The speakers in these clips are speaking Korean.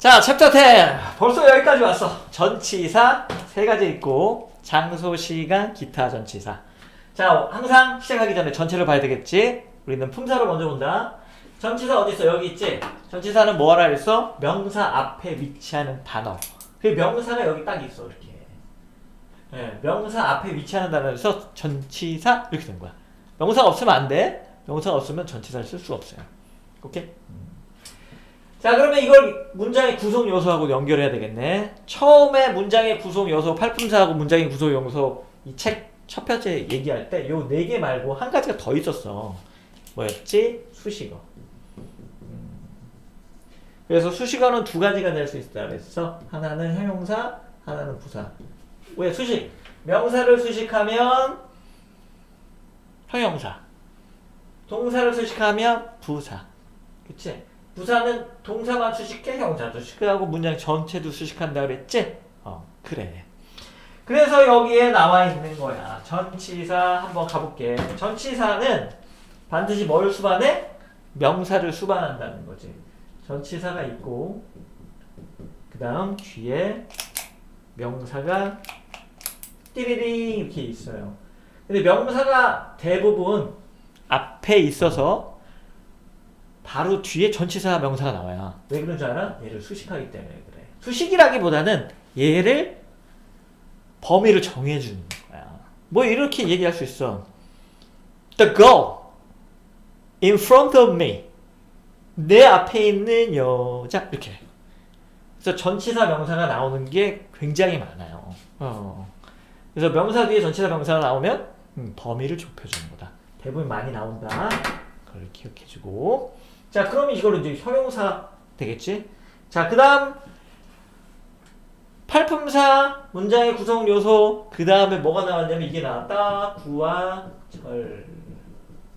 자, 챕터 10. 벌써 여기까지 왔어. 전치사 세 가지 있고, 장소, 시간, 기타 전치사. 자, 항상 시작하기 전에 전체를 봐야 되겠지? 우리는 품사로 먼저 본다. 전치사 어디 있어? 여기 있지? 전치사는 뭐하라 했어? 명사 앞에 위치하는 단어. 그 명사가 여기 딱 있어, 이렇게. 예, 명사 앞에 위치하는 단어에서 전치사 이렇게 된 거야. 명사가 없으면 안 돼. 명사가 없으면 전치사를 쓸 수가 없어요. 오케이? 자 그러면 이걸 문장의 구성 요소하고 연결해야 되겠네. 처음에 문장의 구성 요소, 팔품사하고 문장의 구성 요소 이 책 첫 편째 얘기할 때 요 네 개 말고 한 가지가 더 있었어. 뭐였지? 수식어. 음. 그래서 수식어는 두 가지가 될 수 있다 그랬어. 하나는 형용사, 하나는 부사. 왜 수식? 명사를 수식하면 형용사. 동사를 수식하면 부사. 그치? 부사는 동사만 수식해 형사도 수식하고 문장 전체도 수식한다 그랬지? 어 그래. 그래서 여기에 나와 있는 거야. 전치사 한번 가볼게. 전치사는 반드시 뭘 수반해? 명사를 수반한다는 거지. 전치사가 있고 그 다음 뒤에 명사가 띠리리 이렇게 있어요. 근데 명사가 대부분 앞에 있어서 바로 뒤에 전치사 명사가 나와요. 왜 그런 줄 알아? 얘를 수식하기 때문에 그래. 수식이라기보다는 얘를 범위를 정해주는 거야. 뭐 이렇게 얘기할 수 있어. The girl in front of me. 내 앞에 있는 여자 이렇게. 그래서 전치사 명사가 나오는 게 굉장히 많아요. 어. 그래서 명사 뒤에 전치사 명사가 나오면 음, 범위를 좁혀주는 거다. 대부분 많이 나온다. 그걸 기억해주고. 자, 그러면 이걸로 이제 형용사 되겠지? 자, 그 다음, 팔품사, 문장의 구성 요소, 그 다음에 뭐가 나왔냐면 이게 나왔다. 구와 절.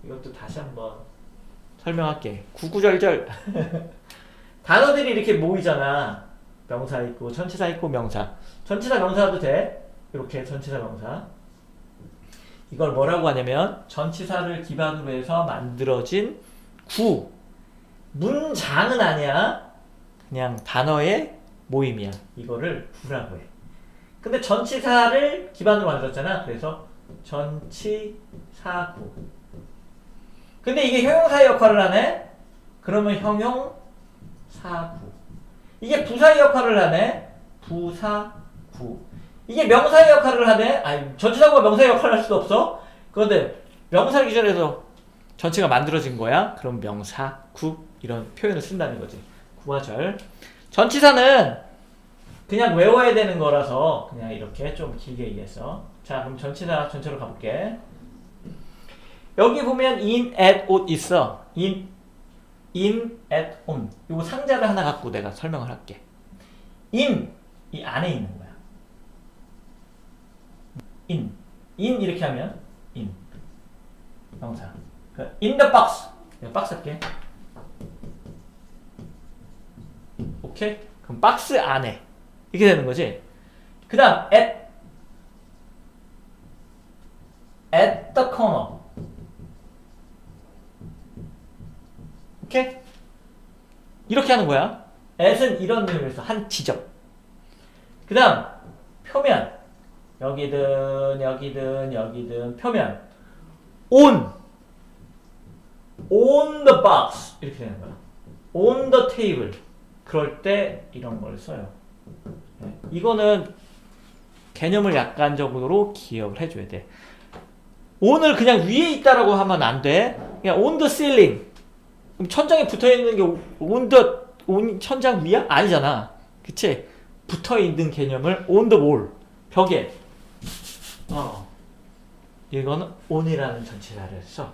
이것도 다시 한번 설명할게. 구구절절. 단어들이 이렇게 모이잖아. 명사 있고, 전치사 있고, 명사. 전치사 명사도 돼. 이렇게 전치사 명사. 이걸 뭐라고 하냐면, 전치사를 기반으로 해서 만들어진 구. 문장은 아니야. 그냥 단어의 모임이야. 이거를 구라고 해. 근데 전치사를 기반으로 만들었잖아. 그래서 전치사구. 근데 이게 형용사의 역할을 하네? 그러면 형용사구. 이게 부사의 역할을 하네? 부사구. 이게 명사의 역할을 하네? 아니, 전치사구가 명사의 역할을 할 수도 없어? 그런데 명사 기준에서 전체가 만들어진 거야? 그럼 명사, 구 이런 표현을 쓴다는 거지. 구화절. 전치사는 그냥 외워야 되는 거라서 그냥 이렇게 좀 길게 얘기했어. 자, 그럼 전치사 전체로 가볼게. 여기 보면 in, at, 옷 있어. in, in, at, on. 요거 상자를 하나 갖고 내가 설명을 할게. in 이 안에 있는 거야. in, in 이렇게 하면 in 명사. 그 in the box. 박스 할게. 오케이? 그럼 박스 안에 이렇게 되는 거지. 그 다음 at at the corner. 오케이? 이렇게 하는 거야. at은 이런 의미에서 한 지점. 그 다음 표면 여기든 여기든 여기든 표면 on on the box 이렇게 되는 거야. on the table 그럴 때 이런 걸 써요. 네. 이거는 개념을 약간적으로 기억을 해줘야 돼. on을 그냥 위에 있다라고 하면 안 돼. 그냥 on the ceiling. 천장에 붙어 있는 게 on the on 천장 위야? 아니잖아. 그치? 붙어 있는 개념을 on the wall. 벽에. 어. 이거는 on이라는 전치사를 써.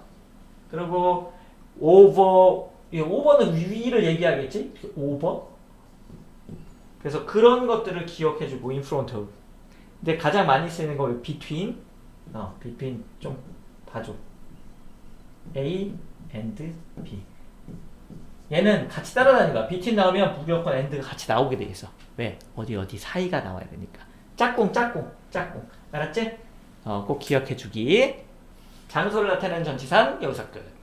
그리고 over 이 over는 위를 얘기하겠지? over. 그래서 그런 것들을 기억해주고 of. 근데 가장 많이 쓰는 거 between. 어, between 좀 봐줘. A and B. 얘는 같이 따라다니는 거야. between 나오면 무조건 and가 같이 나오게 돼 있어. 왜? 어디 어디 사이가 나와야 되니까. 짝꿍 짝꿍 짝꿍. 알았지? 어, 꼭 기억해주기. 장소를 나타내는 전치사는 여기서 끝.